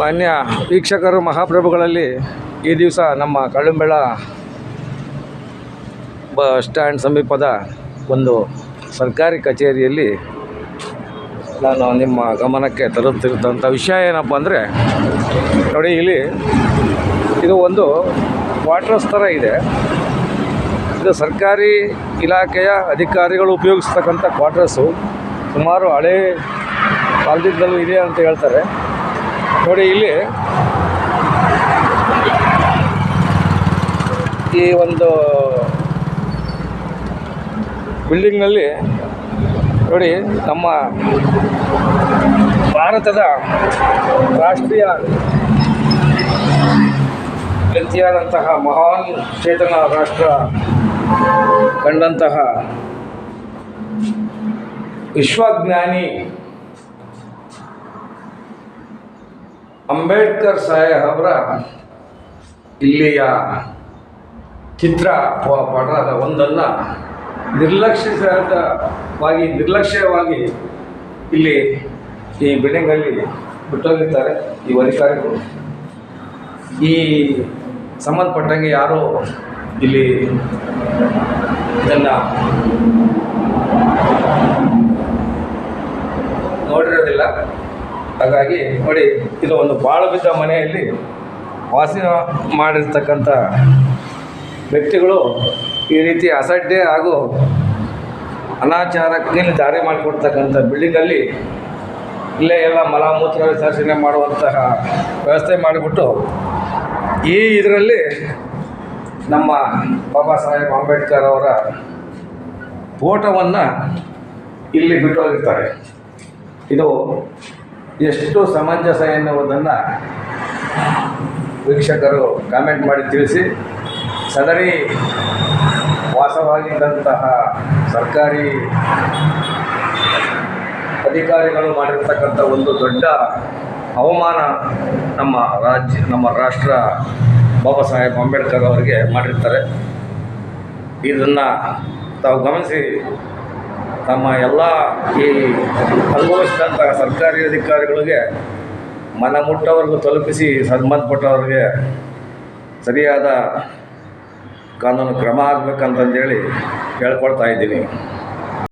ಮಾನ್ಯ ವೀಕ್ಷಕರು ಮಹಾಪ್ರಭುಗಳಲ್ಲಿ ಈ ದಿವಸ ನಮ್ಮ ಕಳ್ಳುಂಬೆಳ ಬಸ್ ಸ್ಟ್ಯಾಂಡ್ ಸಮೀಪದ ಒಂದು ಸರ್ಕಾರಿ ಕಚೇರಿಯಲ್ಲಿ ನಾನು ನಿಮ್ಮ ಗಮನಕ್ಕೆ ತರುತ್ತಿರುವಂಥ ವಿಷಯ ಏನಪ್ಪ ಅಂದರೆ, ನೋಡಿ ಇಲ್ಲಿ ಇದು ಒಂದು ಕ್ವಾರ್ಟರ್ಸ್ ಥರ ಇದೆ. ಇದು ಸರ್ಕಾರಿ ಇಲಾಖೆಯ ಅಧಿಕಾರಿಗಳು ಉಪಯೋಗಿಸ್ತಕ್ಕಂಥ ಕ್ವಾರ್ಟರ್ಸು. ಸುಮಾರು ಹಳೇ ಕಾಲದಿಂದಲೂ ಇದೆ ಅಂತ ಹೇಳ್ತಾರೆ. ನೋಡಿ ಇಲ್ಲಿ ಈ ಒಂದು ಬಿಲ್ಡಿಂಗ್ನಲ್ಲಿ ನೋಡಿ ನಮ್ಮ ಭಾರತದ ರಾಷ್ಟ್ರೀಯ ವ್ಯಕ್ತಿಯಾದಂತಹ ಮಹಾನ್ ಚೇತನ ರಾಷ್ಟ್ರ ಕಂಡಂತಹ ವಿಶ್ವಜ್ಞಾನಿ ಅಂಬೇಡ್ಕರ್ ಸಾಹೇಬ್ರ ಇಲ್ಲಿಯ ಚಿತ್ರ ಪ- ಪಟದ ಒಂದನ್ನು ನಿರ್ಲಕ್ಷಿಸವಾಗಿ ನಿರ್ಲಕ್ಷ್ಯವಾಗಿ ಇಲ್ಲಿ ಈ ಬಿಲ್ಡಿಂಗಲ್ಲಿ ಬಿಟ್ಟೋಗಿರ್ತಾರೆ ಈ ಅಧಿಕಾರಿಗಳು. ಈ ಸಂಬಂಧಪಟ್ಟಂಗೆ ಯಾರು ಇಲ್ಲಿ ಇದನ್ನು ನೋಡಿರೋದಿಲ್ಲ. ಹಾಗಾಗಿ ನೋಡಿ, ಇದು ಒಂದು ಬಾಳು ಬಿದ್ದ ಮನೆಯಲ್ಲಿ ವಾಸ ಮಾಡಿರ್ತಕ್ಕಂಥ ವ್ಯಕ್ತಿಗಳು ಈ ರೀತಿ ಅಸಡ್ಡೆ ಹಾಗೂ ಅನಾಚಾರಕ್ಕೆ ದಾರಿ ಮಾಡಿಕೊಡ್ತಕ್ಕಂಥ ಬಿಲ್ಡಿಂಗಲ್ಲಿ ಇಲ್ಲೇ ಎಲ್ಲ ಮಲಮೂತ್ರ ವಿಸರ್ಜನೆ ಮಾಡುವಂತಹ ವ್ಯವಸ್ಥೆ ಮಾಡಿಬಿಟ್ಟು ಈ ಇದರಲ್ಲಿ ನಮ್ಮ ಬಾಬಾ ಸಾಹೇಬ್ ಅಂಬೇಡ್ಕರ್ ಅವರ ಫೋಟೋವನ್ನು ಇಲ್ಲಿ ಬಿಟ್ಟೋಗಿರ್ತಾರೆ ಇದು ಎಷ್ಟು ಸಮಂಜಸ ಎನ್ನುವುದನ್ನು ವೀಕ್ಷಕರು ಕಾಮೆಂಟ್ ಮಾಡಿ ತಿಳಿಸಿ, ಸದರಿ ವಾಸವಾಗಿದ್ದಂತಹ ಸರ್ಕಾರಿ ಅಧಿಕಾರಿಗಳು ಮಾಡಿರ್ತಕ್ಕಂಥ ಒಂದು ದೊಡ್ಡ ಅವಮಾನ ನಮ್ಮ ರಾಜ್ಯ, ನಮ್ಮ ರಾಷ್ಟ್ರ ಬಾಬಾ ಸಾಹೇಬ್ ಅಂಬೇಡ್ಕರ್ ಅವರಿಗೆ ಮಾಡಿರ್ತಾರೆ. ಇದನ್ನು ತಾವು ಗಮನಿಸಿ ತಮ್ಮ ಎಲ್ಲ ಈ ಅನುಭವಿಸಿದಂತಹ ಸರ್ಕಾರಿ ಅಧಿಕಾರಿಗಳಿಗೆ ಮನಮುಟ್ಟವರೆಗೂ ತಲುಪಿಸಿ ಸಂಬಂಧಪಟ್ಟವ್ರಿಗೆ ಸರಿಯಾದ ಕಾನೂನು ಕ್ರಮ ಆಗಬೇಕಂತಂದೇಳಿ ಕೇಳ್ಕೊಳ್ತಾ ಇದ್ದೀನಿ.